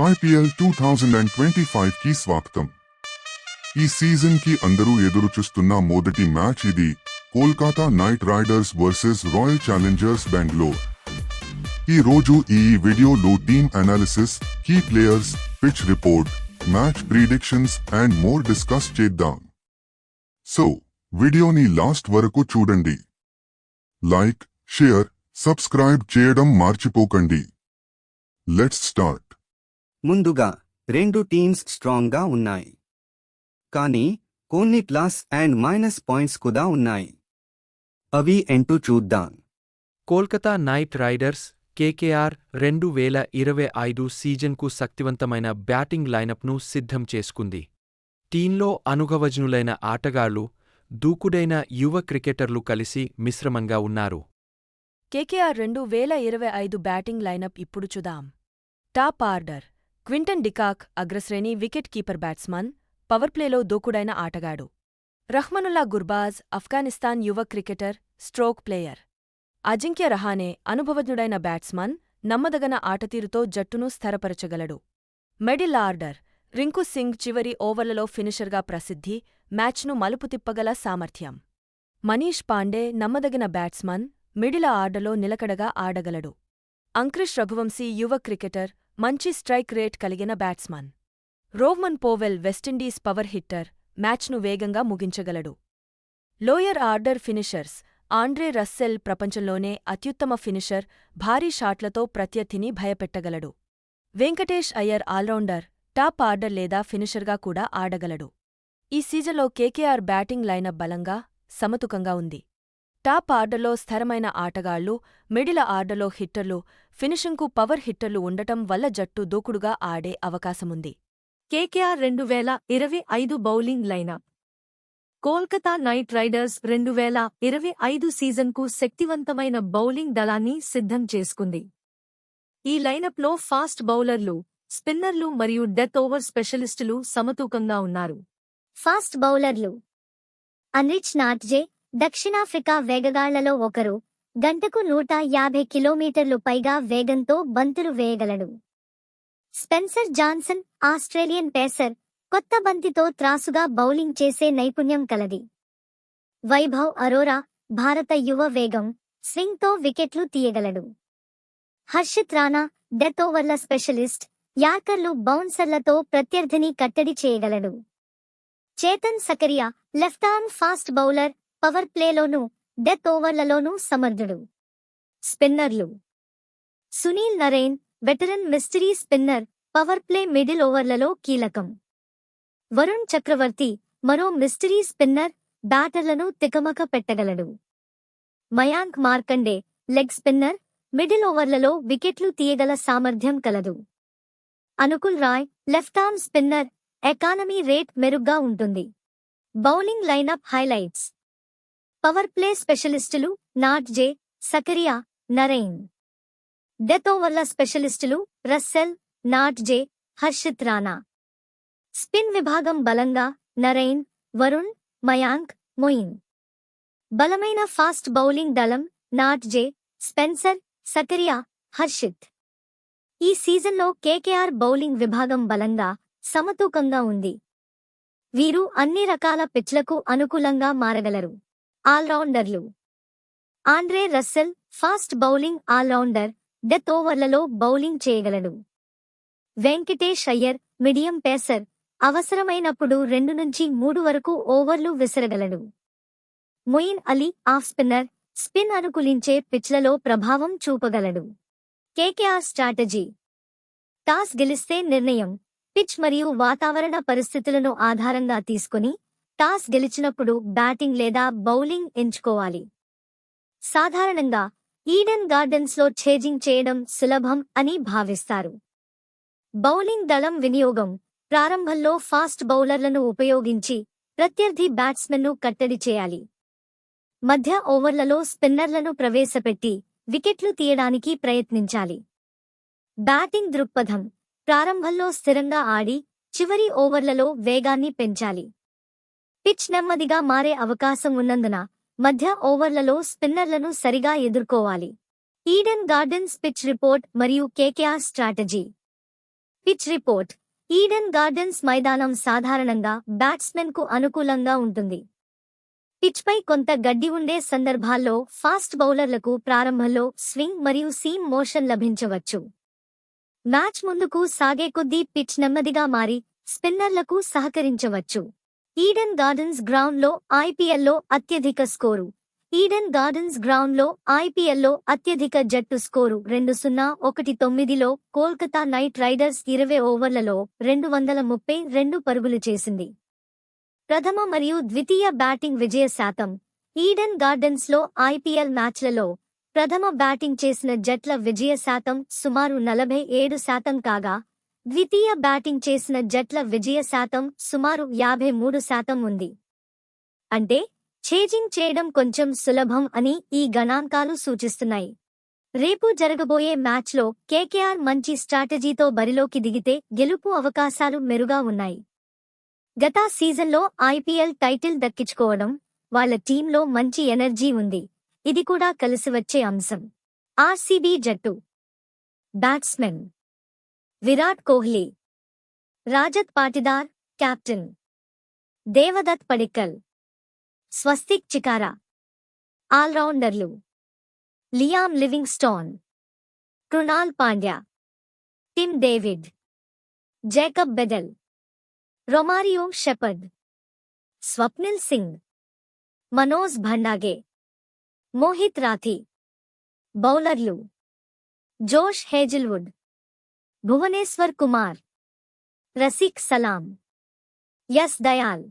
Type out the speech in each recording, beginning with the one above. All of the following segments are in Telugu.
IPL two thousand and twenty ఫైవ్కి స్వాగతం. ఈ సీజన్కి అందరూ ఎదురు చూస్తున్న మొదటి మ్యాచ్ ఇది Kolkata Knight Riders versus Royal Challengers Bengaluru. ఈ రోజు ఈ వీడియోలో team analysis key players pitch report match predictions and more discuss చేద్దాం. సో వీడియోని లాస్ట్ వరకు చూడండి. లైక్ షేర్ సబ్స్క్రైబ్ చేయడం మర్చిపోకండి. Let's start. ముందుగా రెండు టీమ్స్ స్ట్రాంగ్గా ఉన్నాయి. కానీ కొన్ని ప్లస్ అండ్ మైనస్ పాయింట్స్ కూడా ఉన్నాయి. అవి ఎంటూ చూద్దాం. కోల్కతా నైట్ రైడర్స్ కేకేఆర్ రెండు వేల ఇరవై ఐదు సీజన్కు శక్తివంతమైన బ్యాటింగ్ లైనప్ను సిద్ధం చేసుకుంది. టీంలో అనుభవజ్ఞులైన ఆటగాళ్ళు దూకుడైన యువ క్రికెటర్లు కలిసి మిశ్రమంగా ఉన్నారు. కేకేఆర్ రెండు వేల ఇరవై ఐదు బ్యాటింగ్ లైనప్ ఇప్పుడు చూదాం top order. Quinton de Kock అగ్రశ్రేణి వికెట్ కీపర్ బ్యాట్స్మన్ పవర్ప్లేలో దూకుడైన ఆటగాడు. రహ్మనుల్లా గుర్బాజ్ ఆఫ్ఘనిస్తాన్ యువ cricketer stroke player. Ajinkya Rahane అనుభవజ్ఞుడైన batsman నమ్మదగన ఆటతీరుతో జట్టును స్థిరపరచగలడు. మెడిల్ ఆర్డర్ రింకు సింగ్ చివరి ఓవర్లలో ఫినిషర్గా ప్రసిద్ధి మ్యాచ్ను మలుపు తిప్పగల సామర్థ్యం. మనీష్ పాండే నమ్మదగిన బ్యాట్స్మన్ మిడిల ఆర్డర్లో నిలకడగా ఆడగలడు. అంక్రిష్ రఘువంశీ యువ క్రికెటర్ మంచి స్ట్రైక్ రేట్ కలిగిన batsman. Rovman Powell West Indies power hitter మ్యాచ్ను వేగంగా ముగించగలడు. Lower order finishers Andre Russell ప్రపంచంలోనే అత్యుత్తమ ఫినిషర్ భారీ షాట్లతో ప్రత్యర్థిని భయపెట్టగలడు. Venkatesh Iyer allrounder top order లేదా ఫినిషర్గా కూడా ఆడగలడు. ఈ సీజన్లో కేకేఆర్ బ్యాటింగ్ లైనప్ బలంగా సమతుకంగా ఉంది. టాప్ ఆర్డర్లో స్థిరమైన ఆటగాళ్ళు మిడిల ఆర్డర్లో హిట్టర్లు ఫినిషింగ్కు పవర్ హిట్టర్లు ఉండటం వల్ల జట్టు దూకుడుగా ఆడే అవకాశముంది. కేకేఆర్ రెండు వేల ఇరవై ఐదు bowling lineup. Kolkata Knight Riders రెండు వేల ఇరవై ఐదు సీజన్కు శక్తివంతమైన బౌలింగ్ దళాన్ని సిద్ధం చేసుకుంది. ఈ లైనప్లో ఫాస్ట్ బౌలర్లు స్పిన్నర్లు మరియు డెత్ ఓవర్ స్పెషలిస్టులు సమతూకంగా ఉన్నారు. ఫాస్ట్ బౌలర్లు. అన్రిచ్ నాట్జే దక్షిణాఫ్రికా వేగగాళ్ళలో ఒకరు గంటకు నూట యాభై కిలోమీటర్లు పైగా వేగంతో బంతులు వేయగలడు. స్పెన్సర్ జాన్సన్ ఆస్ట్రేలియన్ పేసర్ కొత్త బంతితో త్రాసుగా బౌలింగ్ చేసే నైపుణ్యం కలది. వైభవ్ అరోరా భారత యువ వేగం స్వింగ్తో వికెట్లు తీయగలడు. హర్షిత్ రాణా డెత్ ఓవర్ల స్పెషలిస్ట్ యార్కర్లు బౌన్సర్లతో ప్రత్యర్థిని కట్టడి చేయగలడు. Chetan Sakariya left arm fast bowler power ప్లేలోనూ death ఓవర్లలోనూ సమర్థుడు. స్పిన్నర్లు. Sunil Narine veteran mystery spinner power play middle ఓవర్లలో కీలకం. వరుణ్ చక్రవర్తి మరో మిస్టరీ స్పిన్నర్ బ్యాటర్లను తికమక పెట్టగలడు. Mayank Markande leg spinner middle ఓవర్లలో వికెట్లు తీయగల సామర్థ్యం కలదు. Anukul Roy left arm spinner economy rate మెరుగ్గా ఉంటుంది. Bowling lineup highlights. Power play స్పెషలిస్టులు not J Sakariya Narine. Death ఓవర్ల స్పెషలిస్టులు Russell Nortje Harshit Rana. Spin విభాగం బలంగా నరైన్ వరుణ్ మయాంక్ మొయిన్. బలమైన ఫాస్ట్ బౌలింగ్ దళం not J Spencer Sakariya Harshit. ఈ సీజన్లో కేకేఆర్ బౌలింగ్ విభాగం బలంగా సమతూకంగా ఉంది. వీరు అన్ని రకాల పిచ్లకు అనుకూలంగా మారగలరు. ఆల్రౌండర్లు. Andre Russell fast bowling allrounder death ఓవర్లలో బౌలింగ్ చేయగలడు. వెంకటేష్ అయ్యర్ మీడియం పేసర్ అవసరమైనప్పుడు రెండు నుంచి మూడు వరకు ఓవర్లు విసరగలడు. Moeen Ali off spinner spin అనుకూలించే పిచ్లలో ప్రభావం చూపగలడు. KKR strategy. టాస్ గెలిస్తే నిర్ణయం పిచ్ మరియు వాతావరణ పరిస్థితులను ఆధారంగా తీసుకుని టాస్ గెలిచినప్పుడు బ్యాటింగ్ లేదా బౌలింగ్ ఎంచుకోవాలి. సాధారణంగా ఈడెన్ గార్డెన్స్లో ఛేజింగ్ చేయడం సులభం అని భావిస్తారు. బౌలింగ్ దళం వినియోగం ప్రారంభంలో ఫాస్ట్ బౌలర్లను ఉపయోగించి ప్రత్యర్థి బ్యాట్స్మెన్ను కట్టడి చేయాలి. మధ్య ఓవర్లలో స్పిన్నర్లను ప్రవేశపెట్టి వికెట్లు తీయడానికి ప్రయత్నించాలి. బ్యాటింగ్ దృక్పథం ప్రారంభంలో స్థిరంగా ఆడి చివరి ఓవర్లలో వేగాన్ని పెంచాలి. పిచ్ నెమ్మదిగా మారే అవకాశం ఉన్నందున మధ్య ఓవర్లలో స్పిన్నర్లను సరిగా ఎదుర్కోవాలి. ఈడెన్ గార్డెన్స్ పిచ్ రిపోర్ట్ మరియు KKR strategy. Pitch report. Eden Gardens మైదానం సాధారణంగా బ్యాట్స్మెన్కు అనుకూలంగా ఉంటుంది. పిచ్పై కొంత గడ్డి ఉండే సందర్భాల్లో ఫాస్ట్ బౌలర్లకు ప్రారంభంలో స్వింగ్ మరియు సీమ్ మోషన్ లభించవచ్చు. మ్యాచ్ ముందుకు సాగే కొద్దీ పిచ్ నెమ్మదిగా మారి స్పిన్నర్లకు సహకరించవచ్చు. ఈడెన్ గార్డెన్స్ గ్రౌండ్లో ఐపీఎల్లో అత్యధిక స్కోరు. ఈడెన్ గార్డెన్స్ గ్రౌండ్లో ఐపీఎల్లో అత్యధిక జట్టు స్కోరు రెండు సున్నా ఒకటి తొమ్మిదిలో కోల్కతా నైట్ రైడర్స్ ఇరవై ఓవర్లలో రెండు వందల ముప్పై రెండు పరుగులు చేసింది. ప్రథమ మరియు ద్వితీయ బ్యాటింగ్ విజయ శాతం. ఈడెన్ గార్డెన్స్లో ఐపీఎల్ మ్యాచ్లలో ప్రథమ బ్యాటింగ్ చేసిన జట్ల విజయ శాతం సుమారు నలభై ఏడు శాతం కాగా ద్వితీయ బ్యాటింగ్ చేసిన జట్ల విజయ శాతం సుమారు యాభై మూడు శాతం ఉంది. అంటే ఛేజింగ్ చేయడం కొంచెం సులభం అని ఈ గణాంకాలు సూచిస్తున్నాయి. రేపు జరగబోయే మ్యాచ్లో కేకేఆర్ మంచి స్ట్రాటజీతో బరిలోకి దిగితే గెలుపు అవకాశాలు మెరుగా ఉన్నాయి. గత సీజన్లో ఐపీఎల్ టైటిల్ దక్కించుకోవడం వాళ్ళ టీంలో మంచి ఎనర్జీ ఉంది. ఇది కూడా కలిసి వచ్చే అంశం. ఆర్సీబీ జట్టు. Batsmen. Virat Kohli Rajat Patidar captain Devdutt Padikkal Swastik Chikara ఆల్రౌండర్లు Liam Livingstone Krunal Pandya Tim David Jacob Bethell Romario Shepherd Swapnil Singh Manoj Bhandage Mohit Rathee బౌలర్లు Josh Hazlewood Bhuvneshwar Kumar. Rasikh Salam. Yash Dayal.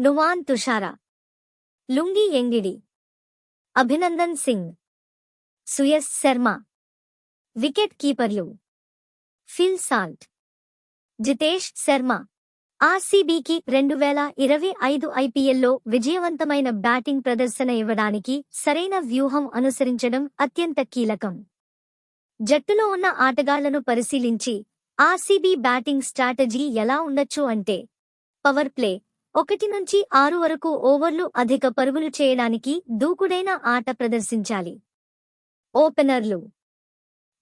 Nuwan Thushara. Lungi Ngidi. Abhinandan Singh. Suyash Sharma. Wicket కీపర్లు. Phil Salt. Jitesh Sharma. ఆర్సీబీకి రెండు వేల ఇరవై ఐదు ఐపీఎల్లో విజయవంతమైన బ్యాటింగ్ ప్రదర్శన ఇవ్వడానికి సరైన వ్యూహం అనుసరించడం అత్యంత కీలకం. జట్టులో ఉన్న ఆటగాళ్ళను పరిశీలించి ఆర్సీబీ బ్యాటింగ్ స్ట్రాటజీ ఎలా ఉండొచ్చు అంటే పవర్ ప్లే ఒకటి నుంచి ఆరు వరకు ఓవర్లు అధిక పరుగులు చేయడానికి దూకుడైన ఆట ప్రదర్శించాలి. ఓపెనర్లు.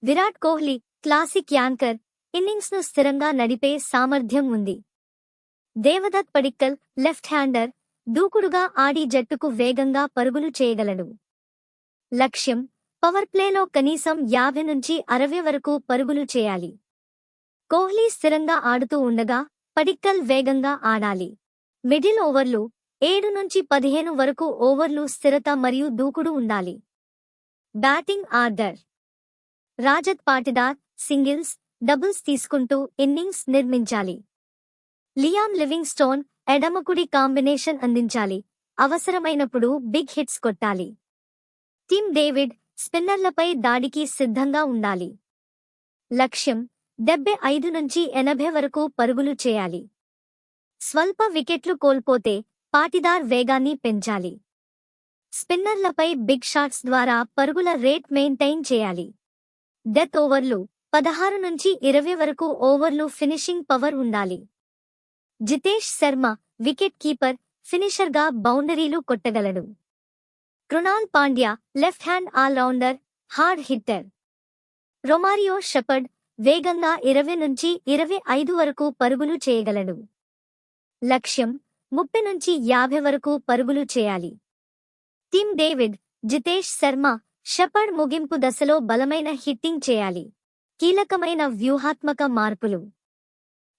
విరాట్ కోహ్లీ క్లాసిక్ యాంకర్ ఇన్నింగ్స్ను స్థిరంగా నడిపే సామర్థ్యం ఉంది. దేవదత్ పడిక్కల్ లెఫ్ట్ హ్యాండర్ దూకుడుగా ఆడి జట్టుకు వేగంగా పరుగులు చేయగలడు. లక్ష్యం పవర్ ప్లేలో కనీసం యాభై నుంచి అరవై వరకు పరుగులు చేయాలి. కోహ్లీ స్థిరంగా ఆడుతూ ఉండగా పడిక్కల్ వేగంగా ఆడాలి. మిడిల్ ఓవర్లు ఏడు నుంచి పదిహేను వరకు ఓవర్లు స్థిరత మరియు దూకుడు ఉండాలి. Batting order. Rajat Patidar singles doubles తీసుకుంటూ ఇన్నింగ్స్ నిర్మించాలి. లియామ్ లివింగ్స్టోన్ ఎడమకుడి కాంబినేషన్ అందించాలి. అవసరమైనప్పుడు బిగ్ హిట్స్ కొట్టాలి. టిమ్ డేవిడ్ స్పిన్నర్లపై దాడికి సిద్ధంగా ఉండాలి. లక్ష్యం డెబ్బై ఐదు నుంచి ఎనభై వరకు పరుగులు చేయాలి. స్వల్ప వికెట్లు కోల్పోతే పాటిదార్ వేగాన్ని పెంచాలి. స్పిన్నర్లపై బిగ్ షాట్స్ ద్వారా పరుగుల రేట్ మెయింటైన్ చేయాలి. డెత్ ఓవర్లు పదహారు నుంచి ఇరవై వరకు ఓవర్లు ఫినిషింగ్ పవర్ ఉండాలి. జితేష్ శర్మ వికెట్ కీపర్ ఫినిషర్గా బౌండరీలు కొట్టగలడు. Krunal Pandya left hand allrounder hard hitter Romario Shepherd వేగంగా ఇరవై నుంచి ఇరవై ఐదు వరకు పరుగులు చేయగలడు. లక్ష్యం ముప్పై నుంచి యాభై వరకు పరుగులు చేయాలి. Tim David Jitesh Sharma Shepherd ముగింపు దశలో బలమైన హిట్టింగ్ చేయాలి. కీలకమైన వ్యూహాత్మక మార్పులు.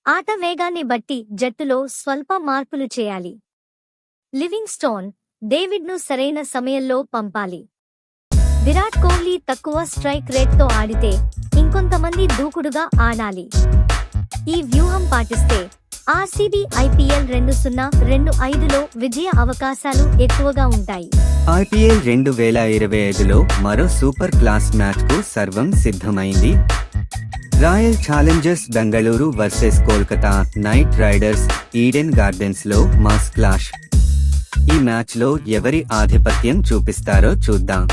ఆట వేగాన్ని బట్టి జట్టులో స్వల్ప మార్పులు చేయాలి. లివింగ్ స్టోన్ డేవిడ్ను సరైన సమయంలో పంపాలి. విరాట్ కోహ్లీ తక్కువ స్ట్రైక్ రేట్తో ఆడితే ఇంకొంతమంది దూకుడుగా ఆడాలి. ఈ వ్యూహం పాటిస్తే ఆర్సీబీ ఐపీఎల్ రెండు సున్నా రెండు ఐదులో విజయ అవకాశాలు ఎక్కువగా ఉంటాయి. ఐపీఎల్ రెండు వేల ఇరవై ఐదులో మరో సూపర్ క్లాస్ మ్యాచ్కు సర్వం సిద్ధమైంది. Royal Challengers Bengaluru versus Kolkata Knight Riders Eden గార్డెన్స్లో మాస్ క్లాష్ ఈ మ్యాచ్లో ఎవరి ఆధిపత్యం చూపిస్తారో చూద్దాం.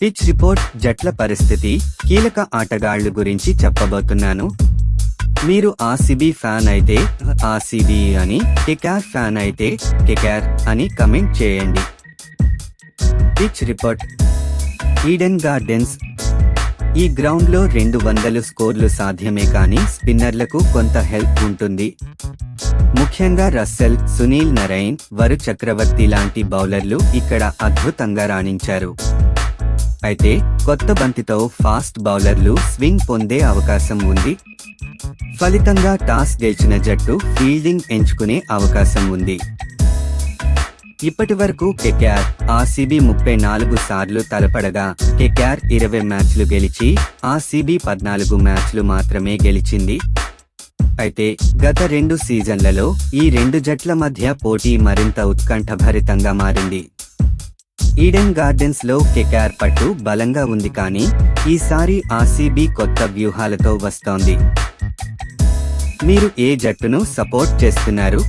పిచ్ రిపోర్ట్ జట్ల పరిస్థితి కీలక ఆటగాళ్ళు గురించి చెప్పబోతున్నాను. మీరు ఆర్సీబీ ఫ్యాన్ అయితే ఆర్సీబీ అని కెకార్ ఫ్యాన్ అయితే కెకార్ అని కమెంట్ చేయండి. పిచ్ రిపోర్ట్ ఈడెన్ గార్డెన్స్ ఈ గ్రౌండ్లో రెండు వందలు స్కోర్లు సాధ్యమే కానీ స్పిన్నర్లకు కొంత హెల్ప్ ఉంటుంది. ముఖ్యంగా రస్సెల్ సునీల్ నరైన్ వరు చక్రవర్తి లాంటి బౌలర్లు ఇక్కడ అద్భుతంగా రాణించారు. అయితే కొత్త బంతితో ఫాస్ట్ బౌలర్లు స్వింగ్ పొందే అవకాశం ఉంది. ఫలితంగా టాస్ గెలిచిన జట్టు ఫీల్డింగ్ ఎంచుకునే అవకాశం ఉంది. ఇప్పటి వరకు కెక్యార్ ఆర్సీబీ ముప్పై నాలుగు సార్లు తలపడగా కెక్యార్ ఇరవై మ్యాచ్లు గెలిచి ఆర్సీబీ పద్నాలుగు మ్యాచ్లు మాత్రమే గెలిచింది. అయితే గత రెండు సీజన్లలో ఈ రెండు జట్ల మధ్య పోటీ మరింత ఉత్కంఠభరితంగా మారింది. ఈడెన్ గార్డెన్స్లో కెక్యార్ పట్టు బలంగా ఉంది కానీ ఈసారి ఆర్సీబీ కొత్త వ్యూహాలతో వస్తోంది. మీరు ఏ జట్టును సపోర్ట్ చేస్తున్నారు?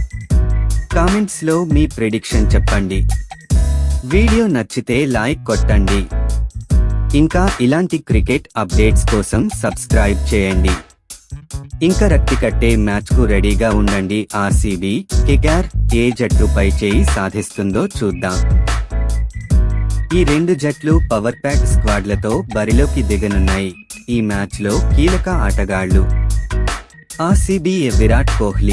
కామెంట్స్లో మీ ప్రిడిక్షన్ చెప్పండి. వీడియో నచ్చితే లైక్ కొట్టండి. ఇంకా ఇలాంటి క్రికెట్ అప్డేట్స్ కోసం సబ్స్క్రైబ్ చేయండి. ఇంకా రక్తి కట్టే మ్యాచ్కు రెడీగా ఉండండి. ఆర్సీబీ కిగార్ ఏ జట్టుపై చేయి సాధిస్తుందో చూద్దాం. ఈ రెండు జట్లు పవర్ ప్యాక్ స్క్వాడ్లతో బరిలోకి దిగనున్నాయి. ఈ మ్యాచ్లో కీలక ఆటగాళ్ళు ఆర్సీబీ విరాట్ కోహ్లీ